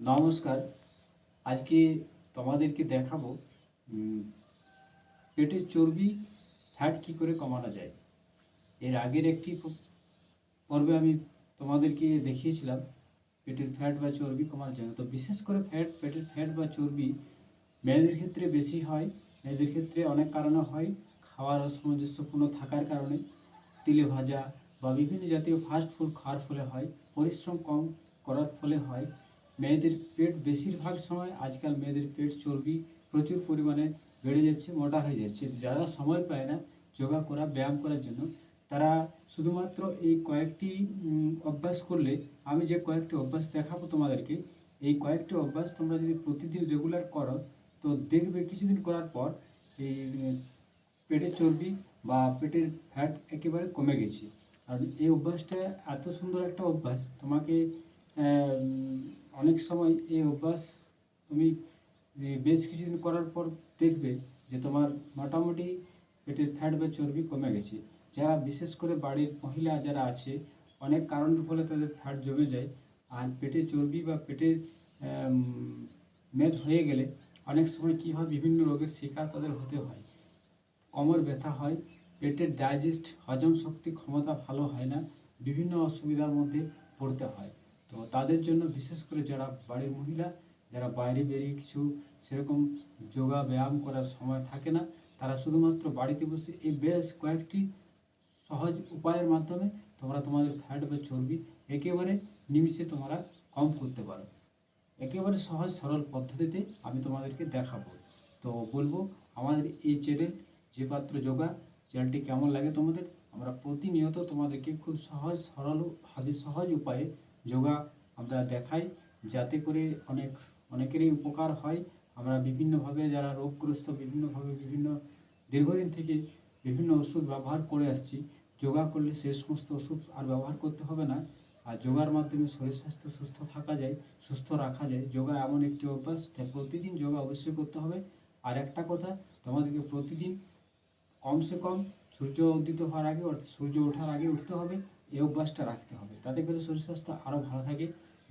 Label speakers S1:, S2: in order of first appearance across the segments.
S1: নমস্কার। আজকে তোমাদেরকে দেখাবো পেটের চর্বি ফ্যাট কী করে কমানো যায়। এর আগের একটি পর্বে আমি তোমাদেরকে দেখিয়েছিলাম, পেটের ফ্যাট বা চর্বি কমানোর জন্য তো বিশেষ করে ফ্যাট পেটের ফ্যাট বা চর্বি মেয়েদের ক্ষেত্রে বেশি হয়। মেয়েদের ক্ষেত্রে অনেক কারণে হয়। খাওয়ার অসামঞ্জস্যপূর্ণ থাকার কারণে। তেলে ভাজা বা বিভিন্ন জাতীয় ফাস্ট ফুড খাওয়ার ফলে হয়। পরিশ্রম কম করার ফলে হয়। মেয়েদের পেট বেশিরভাগ সময় আজকাল মেয়েদের পেট চর্বি প্রচুর পরিমাণে বেড়ে যাচ্ছে, মোটা হয়ে যাচ্ছে। যারা সময় পায় না যোগা করা, ব্যায়াম করার জন্য, তারা শুধুমাত্র এই কয়েকটি অভ্যাস করলে, আমি যে কয়েকটি অভ্যাস দেখাবো তোমাদেরকে, এই কয়েকটি অভ্যাস তোমরা যদি প্রতিদিন রেগুলার করো, তো দেখবে কিছুদিন করার পর এই পেটের চর্বি বা পেটের ফ্যাট একেবারে কমে গেছে। আর এই অভ্যাসটা এত সুন্দর একটা অভ্যাস, তোমাকে অনেক সময় এই অভ্যাস তুমি বেশ কিছুদিন করার পর দেখবে যে তোমার মোটামুটি পেটের ফ্যাট বা চর্বি কমে গেছে। যারা বিশেষ করে বাড়ির মহিলা যারা আছে, অনেক কারণের ফলে তাদের ফ্যাট জমে যায়। আর পেটে চর্বি বা পেটে মেদ হয়ে গেলে অনেক সময় কী হয়, বিভিন্ন রোগের শিকার তাদের হতে হয়। কোমর ব্যথা হয়, পেটের ডাইজেস্ট হজম শক্তি ক্ষমতা ভালো হয় না, বিভিন্ন অসুবিধার মধ্যে পড়তে হয়। তো তাদের জন্য বিশেষ করে যারা বাড়ির মহিলা, যারা বাইরে বেরিয়ে কিছু সেরকম যোগা, ব্যায়াম করার সময় থাকে না, তারা শুধুমাত্র বাড়িতে বসে এই বেশ কয়েকটি সহজ উপায়ের মাধ্যমে তোমরা তোমাদের ফ্যাট বা চর্বি একেবারে নিমিষে তোমরা কম করতে পারো। একেবারে সহজ, সরল পদ্ধতিতে আমি তোমাদেরকে দেখাবো। তো বলব, আমাদের এই চ্যানেল যে পাত্র যোগা চ্যানেলটি কেমন লাগে তোমাদের, আমরা প্রতিনিয়ত তোমাদেরকে খুব সহজ সরলভাবে সহজ উপায়ে যোগা আমরা দেখাই। যাতে করে অনেক, অনেকেরই উপকার হয়। আমরা বিভিন্নভাবে যারা রোগগ্রস্ত, বিভিন্নভাবে বিভিন্ন দীর্ঘদিন থেকে বিভিন্ন ওষুধ ব্যবহার করে আসছি, যোগা করলে সে সমস্ত ওষুধ আর ব্যবহার করতে হবে না। আর যোগার মাধ্যমে শরীর স্বাস্থ্য সুস্থ থাকা যায়, সুস্থ রাখা যায়। যোগা এমন একটি অভ্যাস তাই প্রতিদিন যোগা অবশ্যই করতে হবে। আর একটা কথা, তোমাদেরকে প্রতিদিন কমসে কম সূর্য উদিত হওয়ার আগে অর্থাৎ সূর্য ওঠার আগে উঠতে হবে। এই অভ্যাসটা রাখতে হবে। তাতে করে শরীর স্বাস্থ্য আরও ভালো থাকে।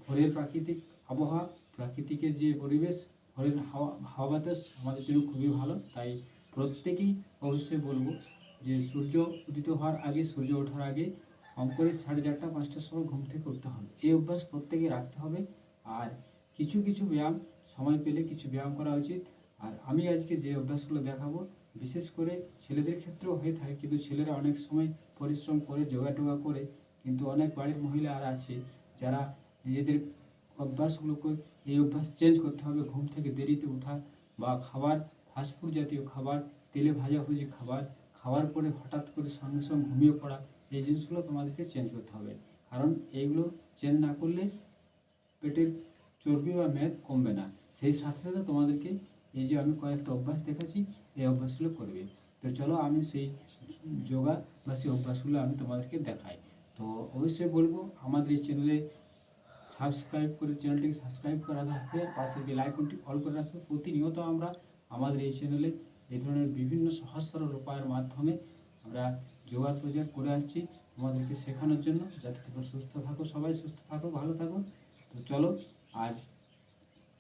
S1: ভোরের প্রাকৃতিক আবহাওয়া, প্রাকৃতিকের যে পরিবেশ ভোরের হাওয়া হাওয়া বাতাস আমাদের জন্য খুবই ভালো। তাই প্রত্যেকেই অবশ্যই বলব যে সূর্য উদিত হওয়ার আগে, সূর্য ওঠার আগে অঙ্করে সাড়ে চারটা, পাঁচটার সময় ঘুম থেকে উঠতে হবে। এই অভ্যাস প্রত্যেকে রাখতে হবে। আর কিছু কিছু ব্যায়াম, সময় পেলে কিছু ব্যায়াম করা উচিত। আর আমি আজকে যে অভ্যাসগুলো দেখাবো বিশেষ করে ছেলেদের ক্ষেত্রেও হয়ে থাকে, কিন্তু ছেলেরা অনেক সময় পরিশ্রম করে, যোগা টোগা করে, কিন্তু অনেক বাড়ির মহিলা আর আছে যারা নিজেদের অভ্যাসগুলোকে এই অভ্যাস চেঞ্জ করতে হবে, ঘুম থেকে দেরিতে ওঠা বা খাবার ফাস্টফুড জাতীয় খাবার, তেলে ভাজাভুজি খাবার, খাওয়ার পরে হঠাৎ করে সঙ্গে সঙ্গে ঘুমিয়ে পড়া, এই জিনিসগুলো তোমাদেরকে চেঞ্জ করতে হবে। কারণ এইগুলো চেঞ্জ না করলে পেটের চর্বি বা মেদ কমবে না। সেই সাথে সাথে তোমাদেরকে এই যে আমি কয়েকটা অভ্যাস দেখাচ্ছি এই অভ্যাসগুলো করবে। তো চলো আমি সেই যোগা বা সেই অভ্যাসগুলো আমি তোমাদেরকে দেখাই। তো অবশ্যই বলব, আমাদের এই চ্যানেলে সাবস্ক্রাইব করে চ্যানেলটিকে সাবস্ক্রাইব করা রাখবে পাশে বেল আইকনটি অল করে রাখবে। প্রতিনিয়ত আমরা আমাদের এই চ্যানেলে এই ধরনের বিভিন্ন সহজ সরল উপায়ের মাধ্যমে আমরা যোগার প্রচার করে আসছি তোমাদেরকে শেখানোর জন্য। যাতে তোমরা সুস্থ থাকো, সবাই সুস্থ থাকো, ভালো থাকো। তো চলো, আর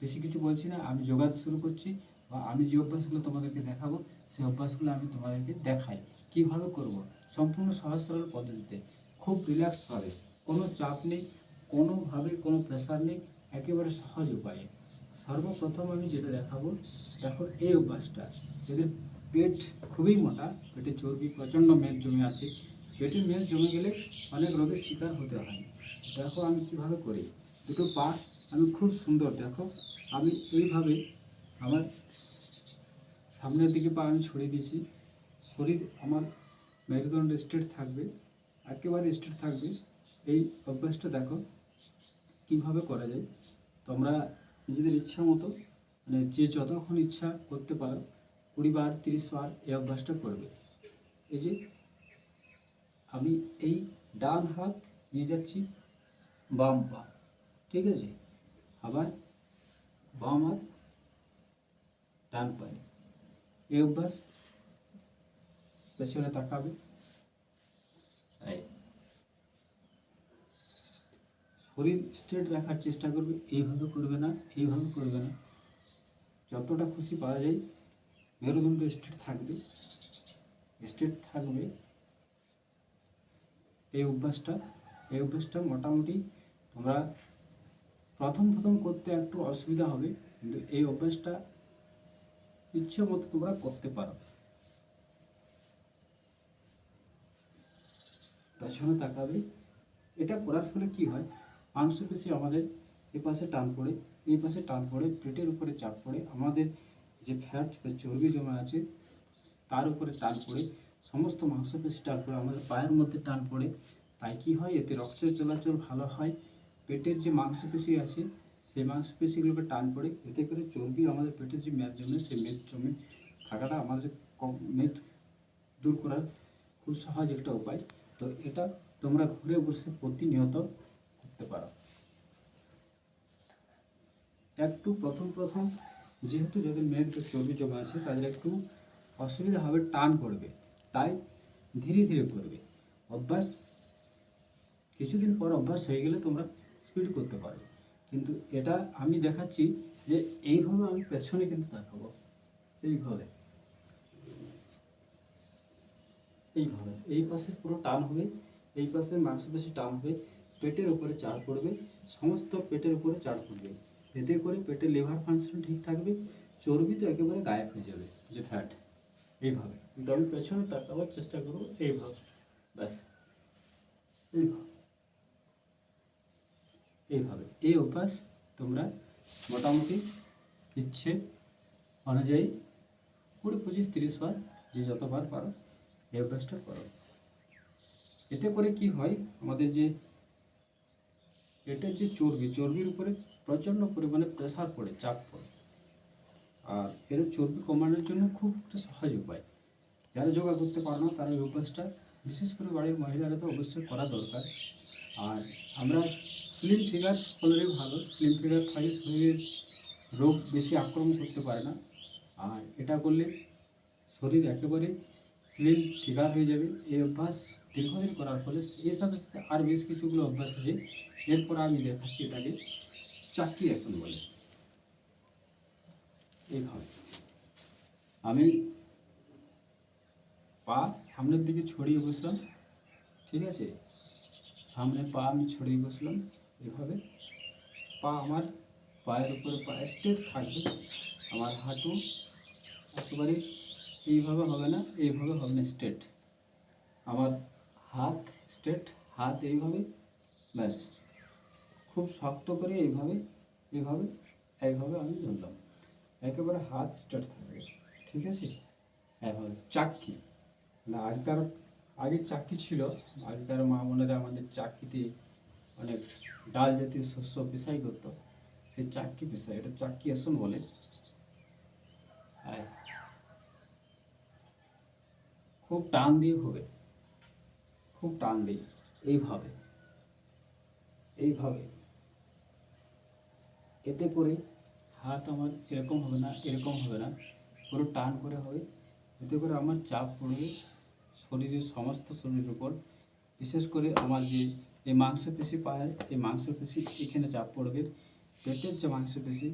S1: বেশি কিছু বলছি না, আমি যোগা শুরু করছি। বা আমি যে অভ্যাসগুলো তোমাদেরকে দেখাবো, সেই অভ্যাসগুলো আমি তোমাদেরকে দেখাই। কীভাবে করব? সম্পূর্ণ সহজ সরল পদ্ধতিতে। খুব রিল্যাক্স ভাবে কোনো চাপ নেই, কোনোভাবে কোনো প্রেশার নেই, একেবারে সহজ উপায়ে। সর্বপ্রথম আমি যেটা দেখাবো, দেখো এই অভ্যাসটা। যাদের পেট খুবই মোটা, পেটে চর্বি প্রচণ্ড মেদ জমে আছে, পেটের মেদ জমে গেলে অনেক রোগের শিকার হতে হয়। দেখো আমি কীভাবে করি। দুটো পা আমি খুব সুন্দর, দেখো। আমি এইভাবে আমার সামনের দিকে পা আমি ছড়িয়ে দিয়েছি। শরীর আমার মেরুদণ্ড স্ট্রেট থাকবে, একেবারে স্ট্রেট থাকবে। এই অভ্যাসটা দেখো কীভাবে করা যায়। তোমরা নিজেদের ইচ্ছা মতো মানে যে যতক্ষণ ইচ্ছা করতে পারো, কুড়ি বার, তিরিশ বার এই অভ্যাসটা করবে। এই যে আমি এই ডান হাত নিয়ে যাচ্ছি, বাম পা, ঠিক আছে? আবার বাম হাত, ডান পায়ে। এই অভ্যাস পেছনে তাকাবে শরীর স্ট্রেট রাখার চেষ্টা করবে এইভাবে করবে না এইভাবে করবে না। যতটা খুশি পাওয়া যায় মেরুদণ্ড স্ট্রেট থাকবে। স্ট্রেট থাকবে। এই অভ্যাসটা এই অভ্যাসটা মোটামুটি তোমরা প্রথম প্রথম করতে একটু অসুবিধা হবে কিন্তু এই অভ্যাসটা ইচ্ছে মতো তোমরা করতে পারো। পেছনে তাকাবে। এটা করার ফলে কি হয়? মাংসপেশি আমাদের এ পাশে টান পড়ে, এই পাশে টান পড়ে, পেটের উপরে চাপ পড়ে, আমাদের যে ফ্যাট বা চর্বি জমা আছে, তার উপরে টান পড়ে, সমস্ত মাংসপেশি টান পড়ে, আমাদের পায়ের মধ্যে টান পড়ে। তাই কি হয়? এতে রক্ত চলাচল ভালো হয়। পেটের যে মাংসপেশি আছে সেই মাংসপেশিগুলোকে টান পড়ে। এতে করে চর্বি আমাদের পেটের যে মেদ জমে, সেই মেদ জমে থাকাটা আমাদের কম মেদ দূর করার খুব সহজ একটা উপায়। তো এটা তোমরা ঘুরে বসে প্রতিনিয়ত করতে পারো। একটু প্রথম প্রথম যেহেতু যাদের মেদ চর্বি জমা আছে, তাদের একটু অসুবিধা হবে, টান পড়বে। তাই ধীরে ধীরে করবে। অভ্যাস, কিছুদিন পর অভ্যাস হয়ে গেলে তোমরা স্পিড করতে পারবে। কিন্তু এটা আমি দেখাচ্ছি যে এইভাবে আমি পেছনে কিন্তু দেখাবো এইভাবে এইভাবে এই পাশে পুরো টান হবে, এই পাশে মাংসপেশি টান হবে, পেটের উপরে চাপ পড়বে, সমস্ত পেটের উপরে চাপ পড়বে। এতে করে পেটের লিভার ফাংশন ঠিক থাকবে, চর্বি তো একেবারে গায়েব হয়ে যাবে, যে ফ্যাট এইভাবে কিন্তু আমি পেছনে তাকাবার চেষ্টা করব এইভাবে ব্যাস। এইভাবে এইভাবে এই অভ্যাস তোমরা মোটামুটি ইচ্ছে অনুযায়ী কুড়ি, পঁচিশ, তিরিশ বার যে যতবার পারো এই অভ্যাসটা করো। এতে করে কি হয়, আমাদের যে পেটের যে চর্বি, চর্বির উপরে প্রচণ্ড পরিমাণে প্রেসার পড়ে, চাপ পড়ে। আর এর চর্বি কমানোর জন্য খুব একটা সহজ উপায়। যারা যোগা করতে পারো না, তারা এই অভ্যাসটা, বিশেষ করে বাড়ির মহিলারা তো অবশ্যই করা দরকার। আর আমরা স্লিম ফিগার সকলেরই ভালো। স্লিম ফিগার থাকলে শরীরের রোগ বেশি আক্রমণ করতে পারে না। আর এটা করলে শরীর একেবারে স্লিম ফিগার হয়ে যাবে। এই অভ্যাস দীর্ঘদিন করার ফলে এর সাথে সাথে আর বেশ কিছুগুলো অভ্যাস আছে। এরপর আমি দেখাচ্ছি এটাকে চাকরি আসন বলে। এইভাবে। আমি পা সামনের দিকে ছড়িয়ে বসলাম। ঠিক আছে? সামনে পা আমি ছড়িয়ে বসলাম। এভাবে পা আমার পায়ের উপরে, পা স্ট্রেট থাকবে আমার হাঁটু। একেবারে এইভাবে হবে না, এইভাবে হবে না স্ট্রেট আমার হাত স্ট্রেট হাত এইভাবে, ব্যাস। খুব শক্ত করে এইভাবে এইভাবে এইভাবে আমি ধরলাম। একেবারে হাত স্ট্রেট থাকবে, ঠিক আছে? এভাবে, চাক্কি। না আগেকার আগে চাক্কি ছিল আগেকার মা বোনেরা আমাদের চাক্কিতে অনেক ডাল জাতীয় শস্য পেশাই করতো। সেই চাক্কি পেশাই, এটা চাক্কি আসন বলে। খুব টান দিয়ে হবে, খুব টান দিয়ে, এইভাবে এইভাবে। এতে করে হাত আমার এরকম হবে না, এরকম হবে না, পুরো টান করে হবে। এতে করে আমার চাপ পড়বে। শরীরের সমস্ত শরীরের উপর, বিশেষ করে আমার যে এই মাংসপেশি পায়ের এই মাংসপেশি এখানে চাপ পড়বে, পেটের যে মাংসপেশি,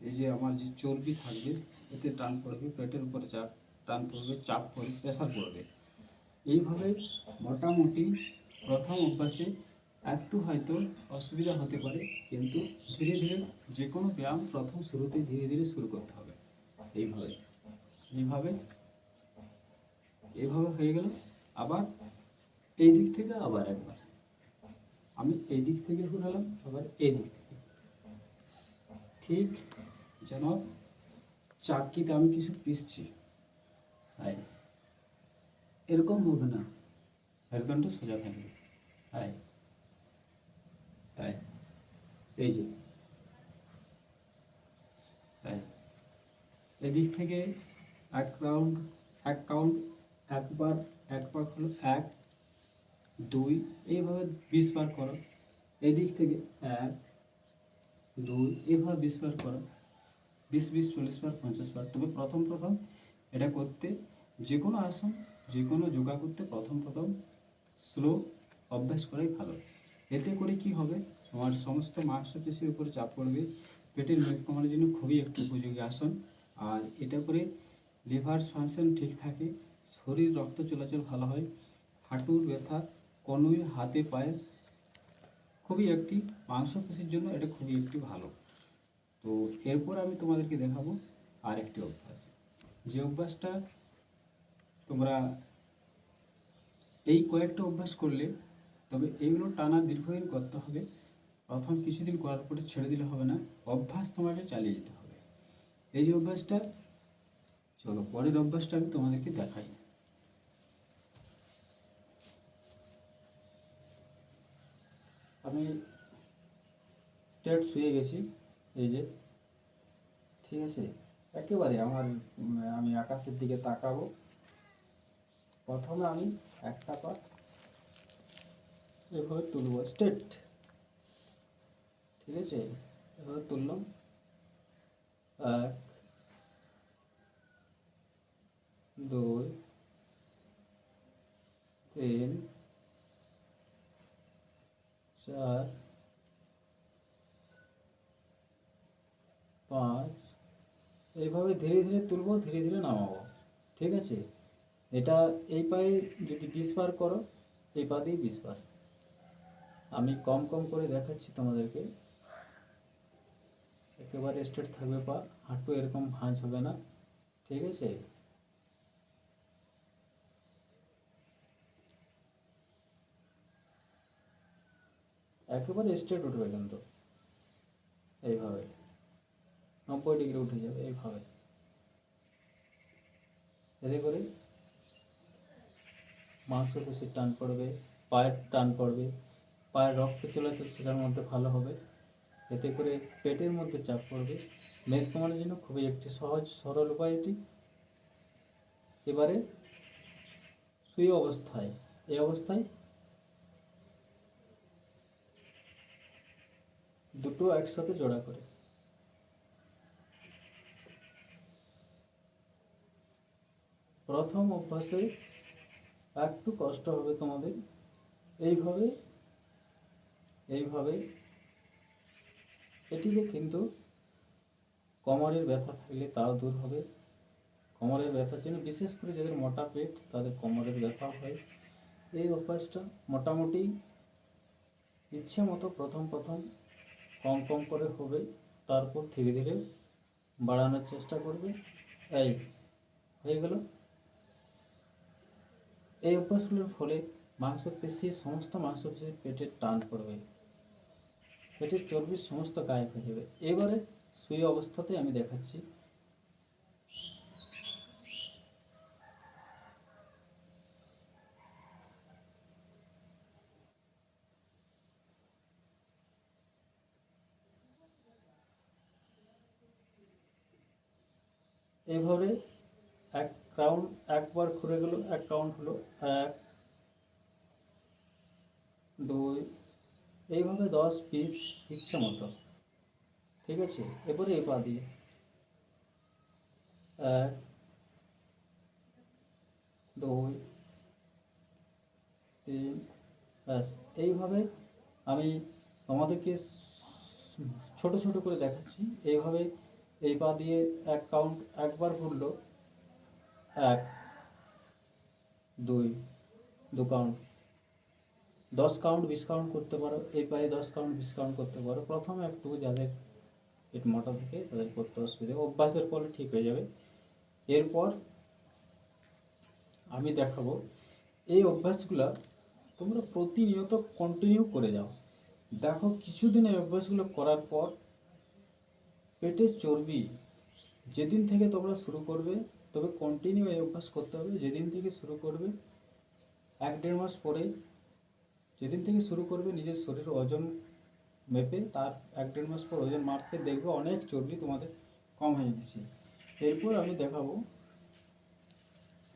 S1: এই যে আমার যে চর্বি থাকবে, এতে টান পড়বে, পেটের উপরে চাপ টান পড়বে, চাপ পড়বে, প্রেশার পড়বে। এইভাবে মোটামুটি প্রথম অভ্যাসে একটু হয়তো অসুবিধা হতে পারে, কিন্তু ধীরে ধীরে যে কোনো ব্যায়াম প্রথম শুরুতে ধীরে ধীরে শুরু করতে হবে। এইভাবে এইভাবে এইভাবে হয়ে গেল। আবার এই দিক থেকে আবার একবার। আমি এই দিক থেকে ঘুরালাম আবার এই দিক থেকে। ঠিক যেন চাকিতে আমি কিছু পিসছি। তাই এরকম হবে না। এরকমটা সোজা থাকবে। তাই তাই এই যে। তাই এদিক থেকে এক রাউন্ড এক কাউন্ট একবার একবার হলো এক, দুই, এইভাবে বিশ বার করো। এদিক থেকে এক, দুই, এইভাবে বিশ বার করো। বিশ বিশ, চল্লিশ বার, পঞ্চাশ বার। তবে প্রথম প্রথম এটা করতে যে কোনো আসন, যে কোনো যোগা করতে প্রথম প্রথম স্লো অভ্যাস করাই ভালো। এতে করে কি হবে? তোমার সমস্ত মাংসপেশির উপর চাপ পড়বে। পেটের মেদ কমানোর জন্য খুবই একটি উপযোগী আসন। আর এটা করে লিভার ফাংশন ঠিক থাকে। শরীর, রক্ত, চলাচল ভালো হয়। হাঁটুর ব্যথা, কনুই, হাতে, পায়ে খুবই একটি মাংসপেশির জন্য এটা খুবই একটি ভালো। তো এরপর আমি তোমাদেরকে দেখাবো আর একটি অভ্যাস। যে অভ্যাসটা তোমরা এই কয়েকটা অভ্যাস করলে, তবে এইগুলো টানা দীর্ঘদিন করতে হবে। প্রথম কিছুদিন করার পরে ছেড়ে দিলে হবে না। অভ্যাস তোমাকে চালিয়ে যেতে হবে। এই যে অভ্যাসটা, চলো পরের অভ্যাসটা আমি তোমাদেরকে দেখাই। আমি স্টেট শুয়ে গেছি, এই যে। ঠিক আছে? একেবারে আমার আমি আকাশের দিকে তাকাবো। প্রথমে আমি একটা পা এভাবে তুলবো স্টেট ঠিক আছে? এভাবে তুললাম। এক, দুই, তিন চার, পাঁচ, এইভাবে ধীরে ধীরে তুলবো, ধীরে ধীরে নামাবো, ঠিক আছে? এটা এই পায়ে যদি বিশ বার করো, এই পা দিয়ে বিশ বার। আমি কম কম করে দেখাচ্ছি তোমাদেরকে। একেবারে স্ট্রেট থাকবে পা, হাঁটু এরকম ভাঁজ হবে না, ঠিক আছে? একেবারে স্ট্রেট উঠবে কিন্তু। এইভাবে। নব্বই ডিগ্রি উঠে যাবে, এইভাবে। এতে করে মাংসপেশির টান পড়বে, পায়ের টান পড়বে, পায়ের রক্ত চলাচল সেটার মধ্যে ভালো হবে। এতে করে পেটের মধ্যে চাপ পড়বে। মেদ কমানোর জন্য খুবই একটি সহজ, সরল উপায় এটি। এবারে শুয়ে অবস্থায়, এই অবস্থায় দুটো একসাথে জোড়া করে। প্রথম অভ্যাসে একটু কষ্ট হবে তোমাদের। এইভাবে এইভাবে। এটিতে কিন্তু কোমরের ব্যথা থাকলে তাও দূর হবে। কোমরের ব্যথার জন্য বিশেষ করে যাদের মোটা পেট, তাদের কোমরের ব্যথা হয়। এই অভ্যাসটা মোটামুটি ইচ্ছে মতো প্রথম প্রথম কম কম করে হবে, তারপর ধীরে ধীরে বাড়ানোর চেষ্টা করবে। এই, হয়ে গেল। এই অভ্যাসগুলোর ফলে মাংসপেশি, সমস্ত মাংসপেশির পেটের টান পড়বে। পেটের চর্বির সমস্ত গায়েব হয়ে যাবে। এবারে শুয়ে অবস্থাতে আমি দেখাচ্ছি এভাবে এক রাউন্ড একবার ঘুরে গেল, এক কাউন্ট হলো, এক, দুই, এইভাবে দশ পিস ইচ্ছে মতো। ঠিক আছে? এবারে এই পা দিয়ে। এক, দুই, তিন, ব্যাস। এইভাবে আমি তোমাদেরকে ছোট ছোট করে দেখাচ্ছি। এইভাবে এই পা দিয়ে এক কাউন্ট একবার ঘুরলো। এক, দুই, দু কাউন্ট দশ কাউন্ট বিশ কাউন্ট করতে পারো। এই পায়ে দশ কাউন্ট বিশ কাউন্ট করতে পারো। প্রথমে একটু যাদের পেট মোটা থাকে, তাদের করতে অসুবিধা অভ্যাসের ফলে ঠিক হয়ে যাবে। এরপর আমি দেখাবো, এই অভ্যাসগুলো তোমরা প্রতিনিয়ত কন্টিনিউ করে যাও। দেখো, কিছুদিন এই অভ্যাসগুলো করার পর পেটের চর্বি। যেদিন থেকে তোমরা শুরু করবে, তবে কন্টিনিউ এই অভ্যাস করতে হবে। যেদিন থেকে শুরু করবে, এক দেড় মাস পরেই যেদিন থেকে শুরু করবে, নিজের শরীর ওজন মেপে, তার এক দেড় মাস পর ওজন মাপতে দেখবে অনেক চর্বি তোমাদের কম হয়ে গেছে। এরপর আমি দেখাবো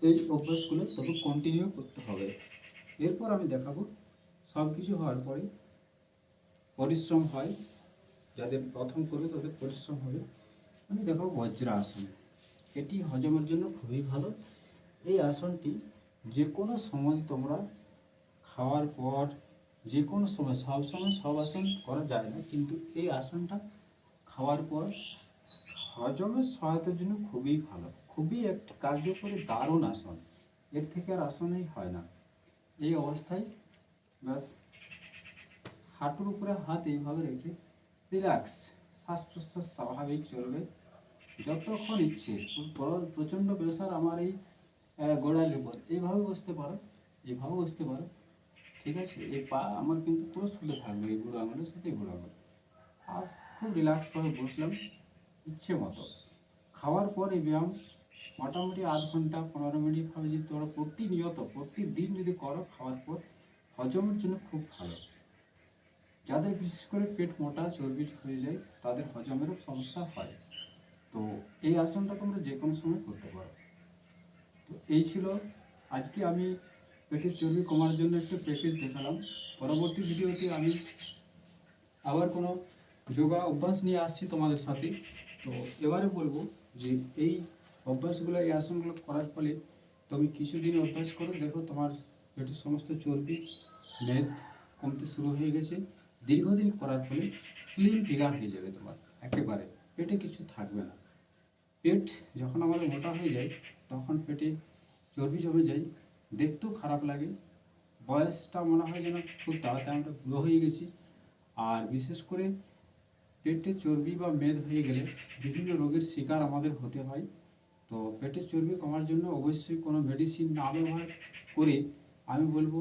S1: এই অভ্যাসগুলো তবে কন্টিনিউ করতে হবে। এরপর আমি দেখাবো সব কিছু হওয়ার পরে, পরিশ্রম হয়। যাদের প্রথম করবে তাদের পরিশ্রম হবে। আমি দেখাবো বজ্রাসন এটি হজমের জন্য খুবই ভালো। এই আসনটি যে কোনো সময় তোমরা খাওয়ার পর যে কোনো সময়, সব সময় সব আসন করা যায় না, কিন্তু এই আসনটা খাওয়ার পর হজমের সহায়তার জন্য খুবই ভালো। খুবই একটি কার্যকরী, দারুণ আসন। এর থেকে আর আসনই হয় না। এই অবস্থায় ব্যাস হাঁটুর উপরে হাত এইভাবে রেখে রিল্যাক্স শ্বাস প্রশ্বাস স্বাভাবিক, চলবে। যতক্ষণ ইচ্ছে প্র- প্রচণ্ড প্রেশার আমার এই গোড়ালির উপর। এইভাবে বসতে পারো, এইভাবে বসতে পারো। ঠিক আছে? এই পা আমার কিন্তু পুরো শুলে থাকবে, এই বুড়ো আঙুলের সাথে বুড়ো আঙুল। আর খুব রিল্যাক্সভাবে বসলাম, ইচ্ছে মতো। খাওয়ার পর এই ব্যায়াম, মোটামুটি আধ ঘণ্টা, পনেরো মিনিট ভাবে যদি তোমরা প্রতিনিয়ত, প্রতিদিন যদি করো খাওয়ার পর, হজমের জন্য খুব ভালো। যাদের বিশেষ করে পেট মোটা, চর্বি হয়ে যায়, তাদের হজমেরও সমস্যা হয়। তো এই আসনটা তোমরা যে কোনো সময় করতে পারো। তো এই ছিল আজকে আমি পেটের চর্বি কমার জন্য একটু প্যাকেজ দেখালাম। পরবর্তী ভিডিওতে আমি আবার কোনো যোগা অভ্যাস নিয়ে আসছি তোমাদের সাথে। তো এবারে বলব যে এই অভ্যাসগুলো, এই আসনগুলো করার ফলে তুমি কিছুদিন অভ্যাস করো, দেখো তোমার পেটের সমস্ত চর্বি, মেদ কমতে শুরু হয়ে গেছে। দীর্ঘদিন করার ফলে স্লিম ফিগার হয়ে যাবে তোমার, একেবারে। পেটে কিছু থাকবে না। পেট যখন আমাদের মোটা হয়ে যায়, তখন পেটে চর্বি জমে যায়, দেখতেও খারাপ লাগে। বয়সটা মনে হয় যেন খুব তাড়াতাড়ি আমরা বুড়ো হয়ে গেছি। আর বিশেষ করে পেটে চর্বি বা মেদ হয়ে গেলে বিভিন্ন রোগের শিকার আমাদের হতে হয়। তো পেটের চর্বি কমার জন্য অবশ্যই কোনো মেডিসিন না ব্যবহার করে আমি বলব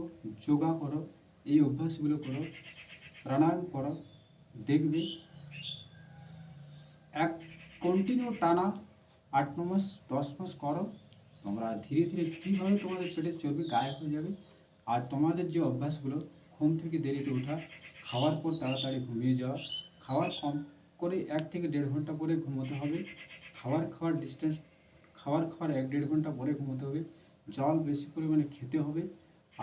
S1: যোগা করো, এই অভ্যাসগুলো করো। প্রাণায়াম করো, দেখবে এক কন্টিনিউ টানা আট ন মাস, দশ মাস করো, তোমরা ধীরে ধীরে কীভাবে তোমাদের পেটের চর্বি গায়েব হয়ে যাবে আর তোমাদের যে অভ্যাসগুলো, ঘুম থেকে দেরিতে ওঠা, খাওয়ার পর তাড়াতাড়ি ঘুমিয়ে যাওয়া, খাওয়ার কম করে এক থেকে দেড় ঘণ্টা পরে ঘুমোতে হবে খাবার খাওয়ার ডিস্টেন্স খাবার খাওয়ার এক দেড় ঘণ্টা পরে ঘুমোতে হবে, জল বেশি পরিমাণে খেতে হবে,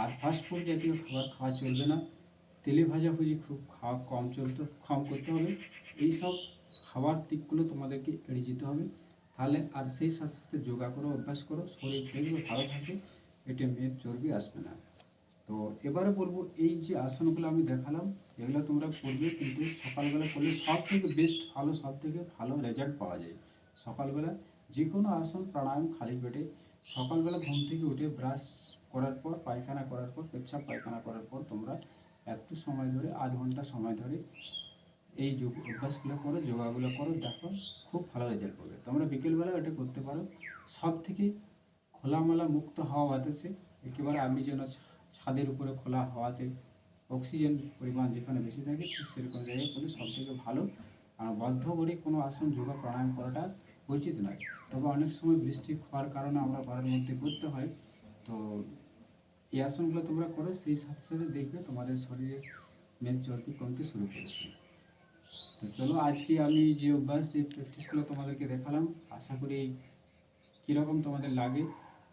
S1: আর ফাস্টফুড জাতীয় খাবার খাওয়া চলবে না। তেলে ভাজাভুজি খুব খাওয়া কম চলতে কম করতে হবে। এইসব খাবার দিকগুলো তোমাদেরকে এড়িয়ে যেতে হবে। তাহলে আর সেই সাথে সাথে যোগা করো, অভ্যাস করো, শরীর দেখবে ভালো থাকবে, পেটে মেদ চর্বি আসবে না। তো এবারে বলব, এই যে আসনগুলো আমি দেখালাম, এগুলো তোমরা করবে কিন্তু সকালবেলা করলে সব থেকে বেস্ট ভালো, সব থেকে ভালো রেজাল্ট পাওয়া যায়। সকালবেলা যে কোনো আসন প্রাণায়াম খালি পেটে, সকালবেলা ঘুম থেকে উঠে ব্রাশ করার পর, পায়খানা করার পর, পেচ্ছাপ পায়খানা করার পর তোমরা একটু সময় ধরে, আধ ঘণ্টা সময় ধরে এই যোগ অভ্যাসগুলো করো, যোগাগুলো করো, দেখো খুব ভালো রেজাল্ট পাবে। তোমরা বিকেলবেলা এটা করতে পারো। সব থেকে খোলামেলা মুক্ত হাওয়া বাতাসে, একেবারে আমি যেন ছাদের উপরে খোলা হাওয়াতে অক্সিজেন পরিমাণ যেখানে বেশি থাকে, ঠিক সেরকম জায়গায় করলে সব থেকে ভালো। আর বদ্ধ করে কোনো আসন যোগা প্রাণায়াম করাটা উচিত নয়। তবে অনেক সময় বৃষ্টি হওয়ার কারণে আমরা ঘরের মধ্যে করতে হয়। তো এই আসনগুলো তোমরা করো, সেই সাথে সাথে দেখবে তোমাদের শরীরে মেদ চর্বি কমতে শুরু করেছে। তো চলো, আজকে আমি যে অভ্যাস, যে প্র্যাকটিসগুলো তোমাদেরকে দেখালাম, আশা করি কীরকম তোমাদের লাগে,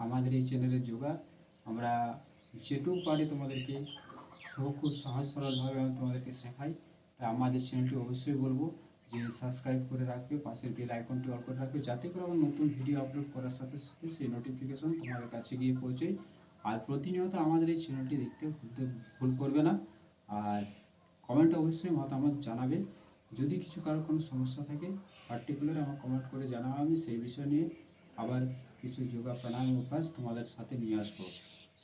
S1: আমাদের এই চ্যানেলের যোগা। আমরা যেটুকু পারি তোমাদেরকে খুব সহজ সরলভাবে আমি তোমাদেরকে শেখাই। তাই আমাদের চ্যানেলটি অবশ্যই বলব যে সাবস্ক্রাইব করে রাখবে, পাশের বেল আইকনটি অন করে রাখবে, যাতে করে আমার নতুন ভিডিও আপলোড করার সাথে সাথে সেই নোটিফিকেশন তোমাদের কাছে গিয়ে পৌঁছয়। আর প্রতিনিয়ত আমাদের এই চ্যানেলটি দেখতে ভুল করবে না। আর কমেন্টে অবশ্যই মতামত জানাবে। যদি কিছু কারও কোনো সমস্যা থাকে পার্টিকুলার আমার কমেন্ট করে জানাও। আমি সেই বিষয় নিয়ে আবার কিছু যোগা প্রাণায়াম অভ্যাস তোমাদের সাথে নিয়ে আসব।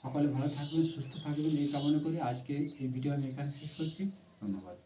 S1: সকালে ভালো থাকবেন, সুস্থ থাকবেন, এই কামনা করে। আজকে এই ভিডিও আমি এখানে শেষ করছি। ধন্যবাদ।